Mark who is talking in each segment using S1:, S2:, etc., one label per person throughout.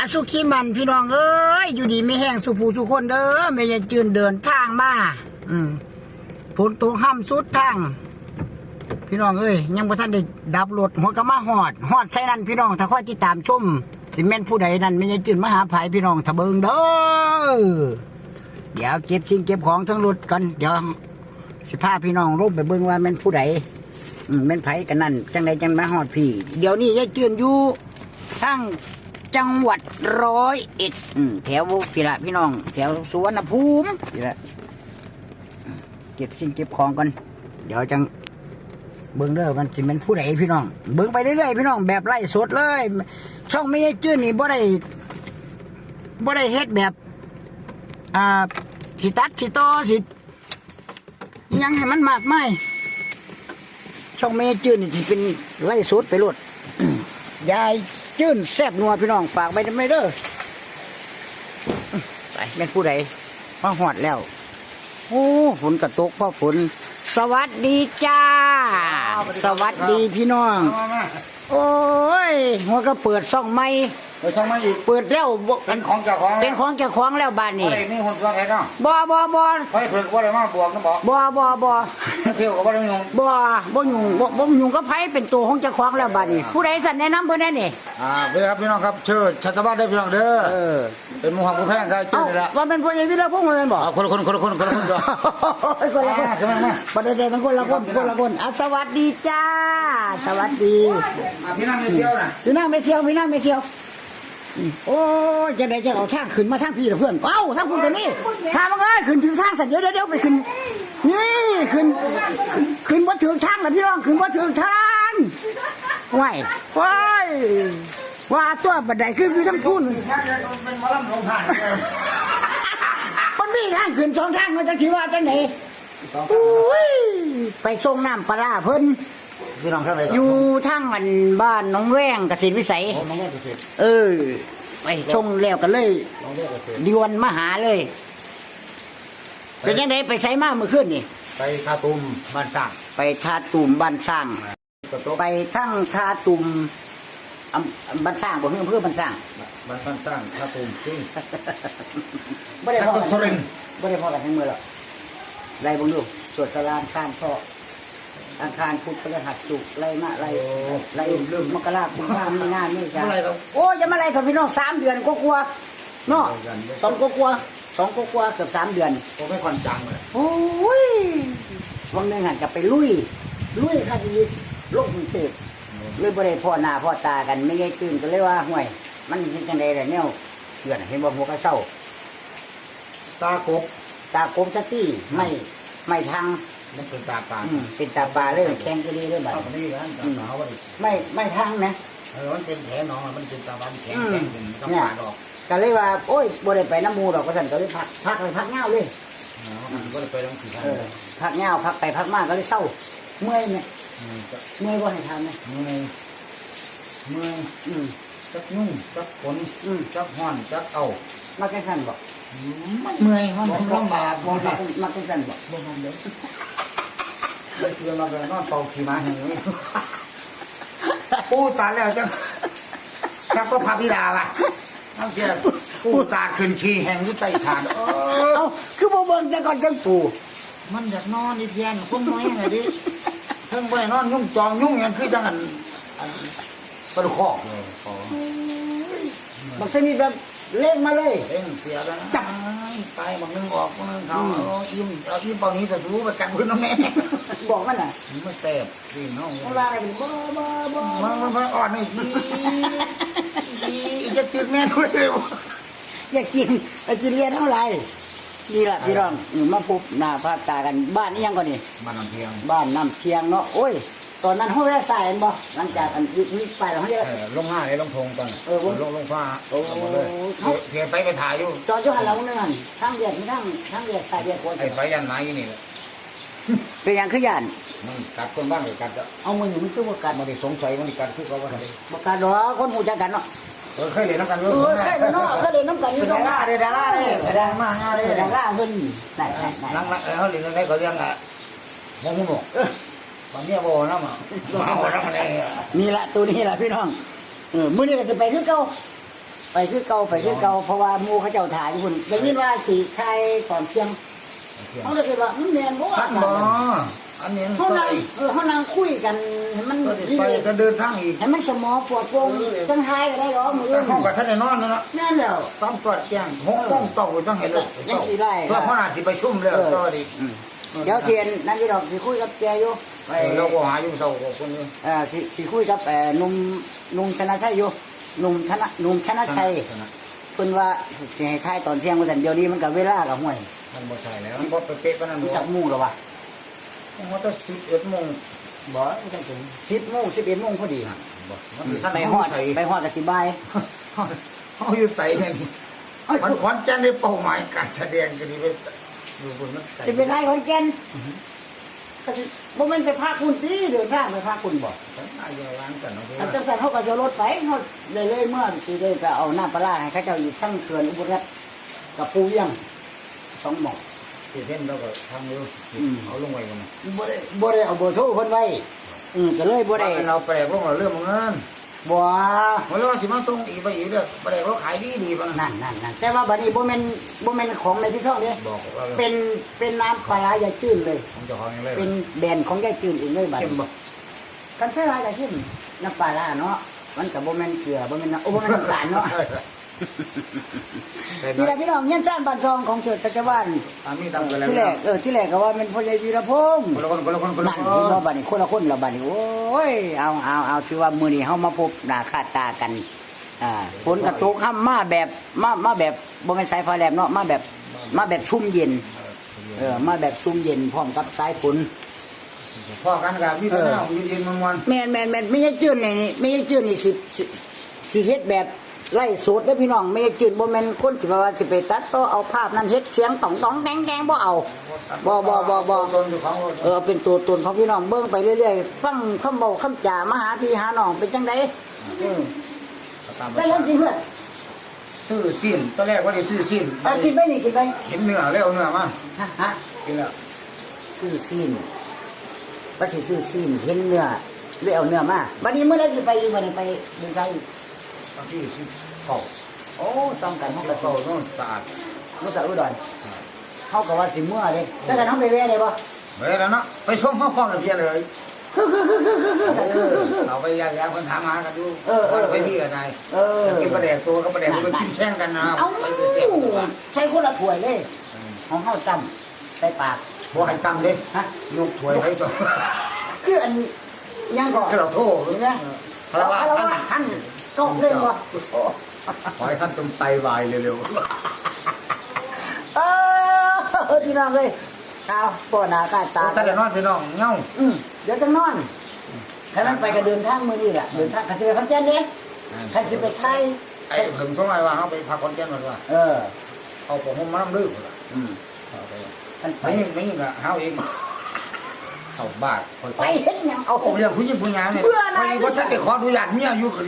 S1: อสุขีมันพี่น้องเอ้ยอยู่ดีไม่แห้งสุภูทุกคนเด้อไม่ยังจืนเดินทางมาอืมฝนตกห้ามสุดทาง พี่น้องเอ้ยยังบ่ทันได้ดับรถหัวก็มาหอดหอดใส่นั่นพี่น้องถ้าค่อยติดตามชมสิแม่นผู้ใดนั่นไม่ยังจืนมาหาภายพี่น้องถ้าเบิงเด้อเดี๋ยวเก็บสิ่งเก็บของทั้งรถกันเดี๋ยวสิพาพี่น้องรูปไปเบิ่งว่าแม่นผู้ใดอืมแม่นไผกันนั่นจังใดจังมาหอดพี่ เดี๋ยวนี้ยายจืนอยู่ ทั้งจังหวัดร้อยเอ็ดแถวพี่ละพี่น้อง แถวสุวรรณภูมิพี่ละเก็บสิ่งเก็บของกันเดี๋ยวจังเบิ้งเด้อมันสิเป็นผู้ใดพี่น้อง เบิ้งไปเรื่อยๆพี่น้องแบบไล่สดเลย ช่องไม่ใช่จื้อนี่บ่ได้บ่ได้เฮ็ดแบบ อ่าสิตัดสิต่อสิยังให้มันมากไม่ช่องไม่ใช่จื้อนี่ที่เป็นไล่สดไปโลดยาย จื้นแซ่บนัวพี่น้องฝากไปไม่เด้อไปแม่นผู้ใดมาหอดแล้ว โอ้ฝนกระตกพ่อฝนสวัสดีจ้า สวัสดีพี่น้อง
S2: มามา
S1: โอ้ยหัวก็เปิดซ่องใหม่
S2: ไปช่องมาอีก
S1: เปิดแล้วบ่
S2: เป็นของเจ้าของ
S1: เป็นของเจ้าของแล้วบ้าน
S2: นี่
S1: นี้
S2: นี่คนตัวไหนเนาะ
S1: บ่บ่บ่
S2: ไปเพิ่งว่าได้มาบวกนะบอก
S1: บ่บ่บ่
S2: เที่ยวก็ว่าได้ยง
S1: บ่บ่ยุ่งบ่บ่ยุ่งกับไผเป็นตัวของเจ้าของแล้วบ้านนี้ผู้ใดสั่นแนะนำเพิ่นแน่นี่
S2: อ่าเพื่อครับพี่น้องครับเชิญชัตบ้านได้พี่น้องเด้อ
S1: เออ
S2: เป็นหมูหักผู้แพงครับเจอ
S1: เอ้า
S2: นี่ละ
S1: ว่าเป็นผู้ใหญ่วิรพงษ์แม่นบ่
S2: เอาคนละคนคนละคนคนละคนจ้ะ
S1: คนละคน
S2: อ่าขึ้นมามา
S1: ประเดี๋ยวมันคนละคนคนละคนอะสวัสดีจ้าสวัสดี
S2: อ่าพี่น้องไม่เที่ยวนะ
S1: พี่นั่งไม่เที่ยวพี่นั่งไม่เที่ยวอืม โอ้ยจะได้จะเอาทางขึ้นมาทางพี่เหรอเพื่อนเอ้าทางคุณตัวนี้ทางมันเอ้ยขึ้นถึงทางสัตว์เดี๋ยวเดี๋ยวเดี๋ยวไปขึ้น นี่ขึ้น ขึ้นขึ้นบ่ถึงทางนะพี่น้องขึ้นบ่ถึงทางไหวไหวว่าตัวบันไดขึ้นพี่ทั้งคุณ
S2: เป็นหมอลำลงผ่าน
S1: มันมีทางขึ้นสองทางมันจะคิดว่าจังไหนอุ้ยไปส่งน้ำปลาร้าเพิ่น
S2: พี่น้องเท่าไหร่
S1: อยู่ทางมันบ้านน้องแว้งเกษตรวิสัย
S2: โอ้น้องแม่เกษตร
S1: เออไปชงแล้วกันเลย
S2: น้องแม่เกษตร
S1: ดวนมาหาเลย เป็นยังไงไปใช้มาเมื่อคืนนี่
S2: ไปท่าตุ่มบ้านสร้าง
S1: ไปทาตุ่มบ้านสร้าง
S2: กระโต๊ะ
S1: ไปทั้งทาตุ่มอำบ้านสร้างบ่เพื่อเพื่อบ้านสร้าง
S2: บ้านสร้างท่าตุ่มจริง
S1: ไม่ได้พอ
S2: ทาตุ่มสุรินทร์
S1: ไม่ได้พอกันทั้งมือหรอกไล่เบังดูสวดสลานข้านพ่อ อังคารพุธพฤหัสศุกร์ไล่มาไล่ไล่มกราคมพามีนาเมษา
S2: เมื่อไหรเรา
S1: โอ้ยจะมาไล่ทำพี่น้องสามเดือนก็กลัวๆเนาะสองก็กลัวๆสองก็กลัวๆเกือบสามเดือน
S2: ผมไม่ควันจังเลย
S1: โอ้ยวันหนึ่งหันกลับไปลุย ลุยค่ะชีวิตโลกกรุงเทพเลยบ่ได้พ่อหน้าพ่อตากันไม่ได้ตื่นก็เลยว่าห่วย มันเป็นจังไดล่ะเนี่ยเพื่อนเห็นบ่หัวกระเซ้า
S2: ตากบ
S1: ตากลมตะตี้ไม่ไม่ทาง
S2: มันเป็นตาการ
S1: อืมเป็นตาปลาเลยแข็งก็ดีเลยบัด
S2: เอาไปนี่นะหนาวว่าดิ
S1: ไม่ไม่ทางนะ
S2: เออมันเป็นแผลหนองอะมันเป็นตาบันแข็ง
S1: อืม
S2: แข็งเป็นต้อง
S1: เนี่ย
S2: ปาดออก
S1: ก็เลยว่า โอ้ยบ่ได้ไปน้ำหมูดอกก็สั่นก็เลยพักพักเลยพักเงาเลย
S2: อ๋อมันก็เลยไปต้องขี่ทาง
S1: เออพักเงาพักไปพักมาก็เลยเศร้า เมื่อยไหม
S2: มก็
S1: เมื่อยบ่ให้ทำไหม
S2: เมื่อยเมื่อย
S1: อืม
S2: จักยุ่งจักขน
S1: อืม
S2: จักห้อนจักเอา
S1: มาแค่สั่นบอก
S2: มันเมื่อยมันลำบาก
S1: มอง
S2: มัน
S1: มามาแค่สั่นบอก
S2: บ่ทำเด้อ เลยเชื่อมาเลยนอนเป่าขี่ม้าอย่างนี้ปูตายแล้วจังจักก็พาพิดาล่ะนั่นเจ้าปูตาขึ้นขี่แห่งอยุติฐานเออ
S1: เอ้าคือบ่เบิ่งจะก่อนจังปู่
S2: มันอยากนอนนี่เพียนคนน้อยไงดิเพิ่งไปนอนยุ่งจองยุ่งอย่างคือจังอันอันปลาคอกเลยขอบา
S1: งทีนี่แบบ เล่งมาเลย
S2: เล่นเสียแล้วนะจับไปบางนึงออกบางนึงเขาเอายิ้มเอายิ้มเปล่านี้แต่รู้ไปกันพื้นน้ำแม่
S1: บอกมันน่ะ
S2: มันไม่แสบพี่น้อง
S1: มันว่าอะไรเป็นบ่บ่บ่
S2: มันมันมันอ่อนนี่ดีดีจะติดแม่ด้วยเลย
S1: อย่ากินอย่ากินเรียนเท่าไหร่นี่ล่ะพี่น้องอืมมาพบหน้าภาพตากันบ้านนี้ยังก่อนนี่
S2: มันลำเพียง
S1: บ้านน้ำเทียงเนาะโอ้ย ตอนนั้นเฮาได้ใส่บ่หลังจากอันนี้ไปแล้วเฮาได้
S2: เออลงห้าเลยลงทงกัน
S1: เออ
S2: ลงลงฟ้า
S1: โอ้
S2: เอาหมดเลยเทียนไปไปถ่ายอยู่
S1: จอดอยู่หันหลังนั่นทางเรียกทางทางเรียกสายเรียกคน
S2: ไอ้ไฟยันไม้อยู่นี่แหละ
S1: เป็นหยังคือย่าน
S2: มันกัดคนบ้างเลยกัดอะ
S1: เอามืออยู่มันคือว่ากัด
S2: มันได้สงสัยมันได้กัดคือเขาว่าไง
S1: บ่กัดหรอกคนหูจักกันเนาะ
S2: เออเคยเรียนน้ำกัน
S1: เออใช่แล้วเนาะเคยเล่นน้ำกันอ
S2: เป็
S1: ยู่
S2: น
S1: ตร
S2: ดาง
S1: นั้
S2: รานเลยดาราเลยดารามาง่ายเลย
S1: เออดาราเพิ่นได้ได้ได้
S2: หลังเออเขาเรียนอะไรเขาเรียนอะมองหุ่นหนก บางเนี่ยโบนะมาเอาแล้วมันเอง
S1: นี่ละตัวนี้ละพี่น้องเออมื้อนี้ก็จะไปคือเก่าไปคือเก่าไปคือเก่าเพราะว่าหมู่เขาเจ้าถ่ายอยู่พุ่นได้ยินว่าสิใครก่อนเที่ยงเขาเลยคิดว่ามันแม่นบ่ว่า
S2: ท่านบ่อันนี้มัน
S1: เขา
S2: ไป
S1: นั่งเออเขานั่งคุยกันให้มัน
S2: ก็ได้ไปก็เดินทางอีก
S1: ให้มันสมองปวดโปร่งจังไห้ก็ได้หรอมื้อ
S2: แต่
S1: อื่น
S2: ห้องกับท่านได้นอนแล้วเนาะ
S1: นั่นแหล้ว
S2: ต้องตรวจแจ้งห้องต้องต้องต้องเห็นเลย
S1: ยังสิได้
S2: เพื่อพ่อนาสิไปชุ่มแล้วก็ดี
S1: เดี๋ยวเทียนนั่นที่ดอกสิคุยกับแกอยู่ไป
S2: เราก็หาอยู่เท่ากับคนนี้
S1: เอ่อสิสิคุยกับเอ่อหนุ่มหนุ่มชนะชัยอยู่หนุ่มชนะหนุ่มชนะชัยเพิ่นว่าสิให้ทายตอนเที่ยงว่าซั่นเดี๋ยวนี้มันก็เวลาก็ห่วย
S2: มันบ่ใช่แล้วมันบ่ไปเป๊ะปานนั้น
S1: รู้
S2: บ่
S1: จักหมู่หรอวะ
S2: มันต้องสิบเอ็ดโมง
S1: บ่รู้จักถึง10โมง11โมงพอดีฮะ
S2: บ่มันอยู่ท่าน
S1: ไป
S2: ไป
S1: ฮ
S2: ฮ
S1: อ
S2: อ
S1: ด
S2: ดใส่
S1: ไปฮอดก็สิบ่าย
S2: เขาอยู่ใส่ไงนี่
S1: เอ้ย
S2: มันขอนแก่นได้เป้าหมายการแสดงกัน ดีไปอยู่บนนั้นใส่
S1: สิไปทายขอนแก่นก็สิบ่แม่นไปพาคุณติเดินทางไปพาคุณบ่
S2: น่าจะล้างกันเนาะ
S1: อันจังซั่นเฮาก็จะรถไปเฮาเลยเลยเมื่อสิได้ไปเอาน้ำปลาร้าให้เขาเจ้าอยู่ทั้งเขื่อนอุบลรัตน์กับปูเวียงสองหม้อ
S2: ที่เห็นเราก็ทำอยู่เอาลงไว้กันนะ
S1: บ่ได้บ่ได้เอาเบอร์โทรเพิ่นไว้อืมก็เลยบ่ได้
S2: เราแปลกลงเราเรื่องเงิน
S1: บ่
S2: วันแล้วสิมาส่งอีกไปอีกเด้อแปลกเราขายดีดีป่ะ
S1: นั่นนั่นนั่นแต่ว่าบัดนี้บ่แม่นบ่แม่นของในที่ท่องเด้
S2: บอกว่า
S1: เป็นเป็นน้ำปลาร้ายายจื้นเลย
S2: ของเจ้าของยังไง
S1: เป็นแบรนด์ของยายจื้นเองเลยบัด
S2: เข้ม
S1: นี้
S2: บ่
S1: กันใช้หลายก็เข้มน้ำปลาร้าเนาะมันก็บ่แม่นเกลือบ่แม่นน้ำโอ้บ่แม่นน้ำตาลเนาะ นี่แหละพี่น้องเฮียนซ่านบ้านซองของเฉิดจักรวาล
S2: อันนี้ทำกันแล้ว
S1: ที่แรกเออที่แรกก็ว่ามันพ่อใหญ่วีรพงษ์
S2: คนละคนคนละคนคนละ
S1: นั่น
S2: ค
S1: เห็น
S2: น
S1: ว่าบัดนี้คนละคนละบัดนี้โอ้ยเอาเอาเอาถือว่ามื้อนี้เฮามาพบหน้าค่าตากันอ่าฝนกระตกค่ำมาแบบมามาแบบบ่แม่นสายฟ้าแลบเนาะมาแบบมาแบบชุ่มเย็น เออ มาแบบชุ่มเย็นพร้อมกับสายฝน
S2: พ่อกันกับพี่เป็นหน้าเย็นๆมันวัน
S1: แม่นแม่นแม่นไม่ใช่จืดนี่ไม่ใช่จืดนี่สิสิสิเฮ็ดแบบ ไล่สดเด้อพี่น้องไม่ใช่จืดบ่แม่นคนสิว่าสิไปตัดต่อเอาภาพนั้นเฮ็ดเสียงตองตองแดงแดงบ่เอาบ่บ่บ่บ่
S2: โดนอยู่ของ
S1: เออเป็นตัวตนของพี่น้องเบิ่งไปเรื่อยๆฟังคำเบาคำจามาหาพี่หาน้องเป็นจังไดอืม
S2: ตาม
S1: ได้ยังจริงเพื่อน
S2: ซื้อสิ้นตอนแรกว่าได้ซื้อสิ้น
S1: เอากินไปนี่กินไป
S2: เห็นเนื้อแล้วเนื้อมา
S1: ฮะฮะ
S2: กินแล้ว
S1: ซื้อซีนว่าสิซื้อซีนเห็นเนื้อเลยเอาเนื้อมาบัดนี้เมื่อไรสิไปอีกบัดนี้ไปเดินไสอีก
S2: บางที่เก่า
S1: โอ้ซ้ำกันเฮาก็
S2: เก่า
S1: สิ
S2: โน่นสะอาด
S1: มุสาอุดรเฮาก็ว่าสิเมื่อเด้แต่กันเฮาไปแว่ได้บ่
S2: เฮ้ยแล้วเนาะไปส่งข้าวพร้อมกับเพียเลยเอาไปยาๆคนถามหากันดูไปพี่กันนาย
S1: เออ
S2: กินปลาแดกตัวกับปลาแดกมันกินแช่งกันนะ
S1: เอ้า
S2: ไปเจ็บตัว
S1: ใช้คนละถ้วยเลยของเฮาจำใส่ปาก
S2: พวกให้ตั้งเลย
S1: ฮะ
S2: ยกถ้วยให้ตัว
S1: คืออันยังก่อน
S2: คือเราโทษ
S1: เห็นไหม
S2: พระว่า
S1: เรา
S2: ท่าน
S1: ว่าท่าน ก็เล่นว่า
S2: ขอให้ท่านจงไตวายเร็ว
S1: เออพี่น้องเลยเอาปวดหน้าตา
S2: ๆ
S1: ตา
S2: ถ้าเดี๋ยวนอนพี่น้องเงี้ยว
S1: อืมเดี๋ยวจะนอนถ้ามันไปก็เดินทางมือนี่แหละเดินทางขันจะไปขันเจนเด้ขันจะไปไทย
S2: ไอ้ถึงช่วงไรว่าเขาไปพักคนแก่นมาว่า
S1: เออ
S2: เอาผมมาน้ำดื้อ
S1: อืมขันไป
S2: ไม่ยิ่งไม่ยิ่งอะเฮาเอง เข้าบาทคอย
S1: ไปเห็นหยังเอา
S2: ผมเรียกผู้หญิงผู้หญิงเนี่ยไปว่าท่านได้ขออนุญาตเมียอยู่คือ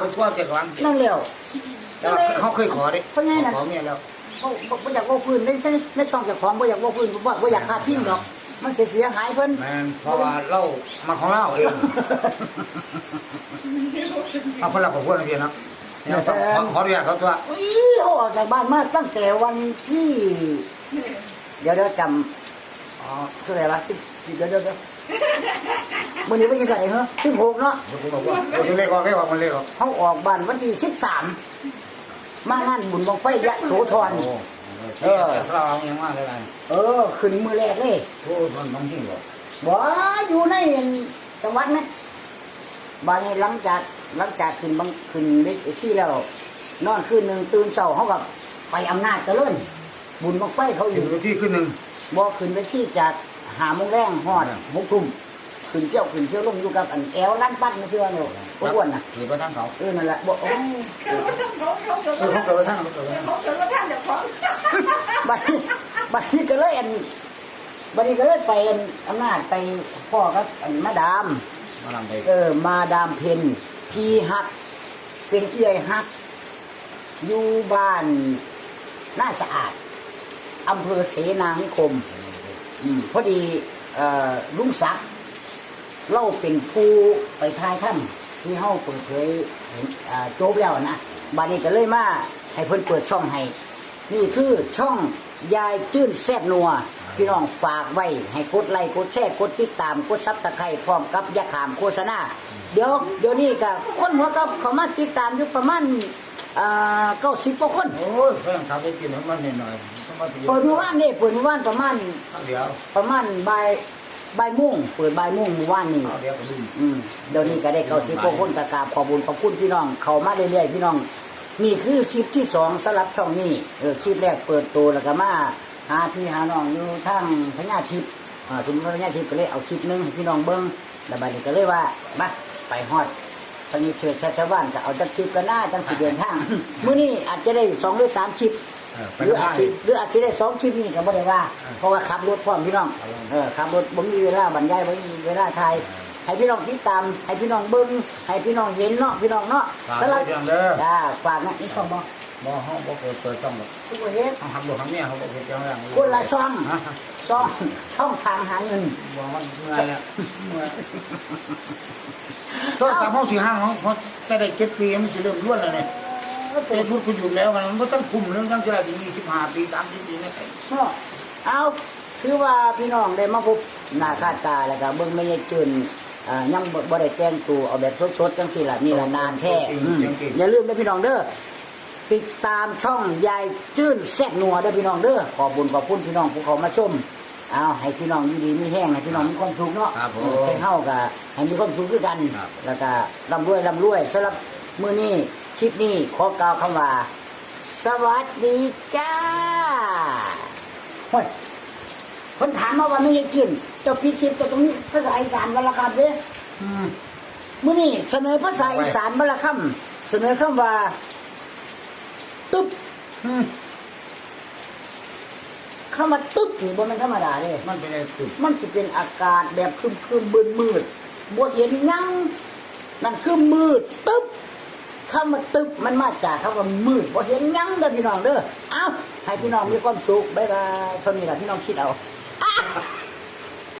S2: ไปทั่วเจ็ดวัน
S1: นั่นเร็ว
S2: แต่เขาเคยขอดิขอเมียแล้ว
S1: บ่บ่บ่อยากว่าพื้นในในในช่องเจ้าของบ่อยากว่าพื้นบ่บ่อยากขาดทิ้งหรอก มันเสียเสียหายเพิ่น
S2: แมนเพราะว่าเรามาของเราเอง เอาคนละของพวกนักเรียนนะเนี่ยต้องขออนุญาตเขาตัว
S1: อุ้ยเขาออกจากบ้านมาตั้งแต่วันที่ เดี๋ยวเดี๋ยวจำอ๋อเท่าไหร่ละสิบ สิบเดี๋ยวเดี๋ยวเดี๋ยวมื้อนี้เป็นยังไงเหรอสิบหกเนาะ
S2: ผมบอกว่าเราจะเล่นก็เล่นก็มันเล่นก็
S1: เขาออกบ้านวันที่สิบสามมางานบุญบังไฟยะโสธร
S2: เออ เราเอาอย่างมากเลย
S1: เออ ขึ้นมือแรกเลย
S2: โอ้มันต้องทิ้งหรอ
S1: บ่อยู่ในจังหวัดนะบ้านนี้หลังจากหลังจากขึ้นบังขึ้นเวทีแล้ว นอนคืนหนึ่งตื่นเช้าเขากับไปอำนาจเจริญบุญบังไฟเขาอ
S2: อยู่
S1: ยู่
S2: ที่ขึ้นหนึ่ง
S1: บ่ขึ้นเวทีจาก หาโมงแรงฮอดหกทุ่มขึ้นเที่ยวขึ้นเที่ยวลงอยู่กับอันแอลลั่นปั้นไม่เชื่อเนี่ยอ้วนน่ะ
S2: หรือไปทางเขา
S1: เออนั่นแหละบ่โอ้ย
S2: เออเขาเกิดไปทางเขาเกิดไปทาง
S1: บัดนี้บัดนี้ก็เลยอันบัดนี้ก็เลยไปอันอำนาจไปพ่อกับอันมาดาม
S2: มาลำไป
S1: เออมาดามเพนพีฮัก เป็นเอื้อยฮักอยู่บ้านน่าสะอาดอำเภอเสนานิคมอืม พอดีลุงศักดิ์เล่าเป็นผู้ไปทายถ้ำที่เฮาเปิดเผยอ่าจบแล้วนะบัดนี้ก็เลยมาให้เพิ่นเปิดช่องให้ นี่คือช่องยายจื้นแซ่บนัว พี่น้องฝากไว้ ให้กดไลค์กดแชร์กดติดตามกดซับตะไคร้พร้อมกับยาขามโฆษณาเดี๋ยวเดี๋ยวนี้ก็คนหัวกับเขามาติดตามอยู่ประมาณเก้าสิบกว่าคน
S2: โอ้ยแฟนขับไปกินให้มันหน่อย
S1: เปิดเมื่อวานนี่เปิดเมื่อวานประมาณ
S2: ข้าวเดียว
S1: ประมาณบ่ายบ่ายโมงเปิดบ่ายโมงเมื่อวานนี่
S2: ข้าวเดียวก็ดื่ม
S1: อืมเดี๋ยวนี้ก็ได้เก้าสิบกว่าคนกกราบขอบุญขอบคุณพี่น้อง เขามาเรื่อยๆพี่น้องนี่คือคลิปที่สองสำหรับช่องนี้เออคลิปแรกเปิดตัวแล้วก็มาหาพี่หาน้องอยู่ทางพญาทิพย์อ่าสมมติว่าพญาทิพย์ก็เลยเอาคลิปหนึงให้พี่น้องเบิ้งแล้วบัดนี้ก็เลยว่ามาไปฮอดตอนนี้เชิญชาวชาวบ้านก็เอาจักคลิปกันหน้าจังสิเดินทางมื้อนี้อาจจะได้สองหรือสามคลิป
S2: เออไป
S1: หรืออาจ
S2: ได้
S1: จะหรืออาจจะได้สองคลิปนี่ก็บ่ได้ว่า เพราะว่าขับรถพร้อมพี่น้องเออขับรถบ่มีเวลาบรรยายบ่มีเวลาถ่ายให้พี่น้องติดตามให้พี่น้องเบิ่งให้พี่น้องเห็นเนาะพี่น้องเนาะ
S2: ฝาก
S1: สำหรับ
S2: ไว้เรื่องเด้อ
S1: จ้าฝากนะนี่ช่องบ่
S2: บ่ห้องบ่เปิดเปิดต้องหรอก
S1: ทุกประเทศ
S2: เขาหักลูกหักเมียเขาบ่เฮ็ดจังได๋
S1: คนละช่อง
S2: ฮะ
S1: ช่องช่องทางหาเงิน
S2: บ่มันเมื่อยแล้วเมื่อยโทรศัพท์เฮาสิห่างเขาแต่ได้7ปีมันสิเริ่มล้วนแล้วเนี่ย เฟซบุ๊กก็อยู่แล้วมันบ่ต้องคุมเรื่องจังสิได้ถึง25ปี30ปีนี่ไเนาะ
S1: เอาถือว่าพี่น้องได้มาพบหน้าค่าตาแล้วก็เบิ่งไม่ยายจืนอ่ายังบ่บ่ได้แต่งตัวเอาแบบสดๆจังซี่ล่ะนี่ล่ะนานแท้อืมอย่าลืมนะพี่น้องเด้อติดตามช่องยายจื้นแซ่บนัวเด้อพี่น้องเด้อขอบบุญขอบคุณพี่น้องผู้เขามาชมเอาให้พี่น้องอยู่ดีมีแห้งให้พี่น้องมีความสุขเนาะ
S2: ครับผม
S1: ใช้เฮากับให้มีความสุขด้วยกัน
S2: ครับ
S1: แล้วก็ร่ำรวยร่ำรวยสำหรับมื้อนี้ คลิปนี้ขอกล่าวคำว่า สวัสดีจ้าเฮ้ยคนถามมาว่าไม่ให้กินเจ้าปีคลิปเจะตรงนี้ภาษาอีสานวันละคำเด้อ
S2: อืม
S1: มื่อนี้เสนอภาษาอีสานบละคำเสนอคำว่า ตึ๊บ
S2: อืม
S1: คำว่าตึ๊บนี่บ่แมันธรรมดาเลย
S2: มันเป็นไอ้ตึก
S1: มันสิเป็นอากาศแบบครึมครึมมืดมืดบ่เห็นหยังนั่นคือมืดตึ๊บ คำว่าตึบมันมาจากคำว่ามืดบ่เห็นยังเด้อพี่น้องเด้อ เอ้าให้พี่น้องมีความสุขบ๊ายบายเท่านี้ล่ะพี่น้องคิดเอา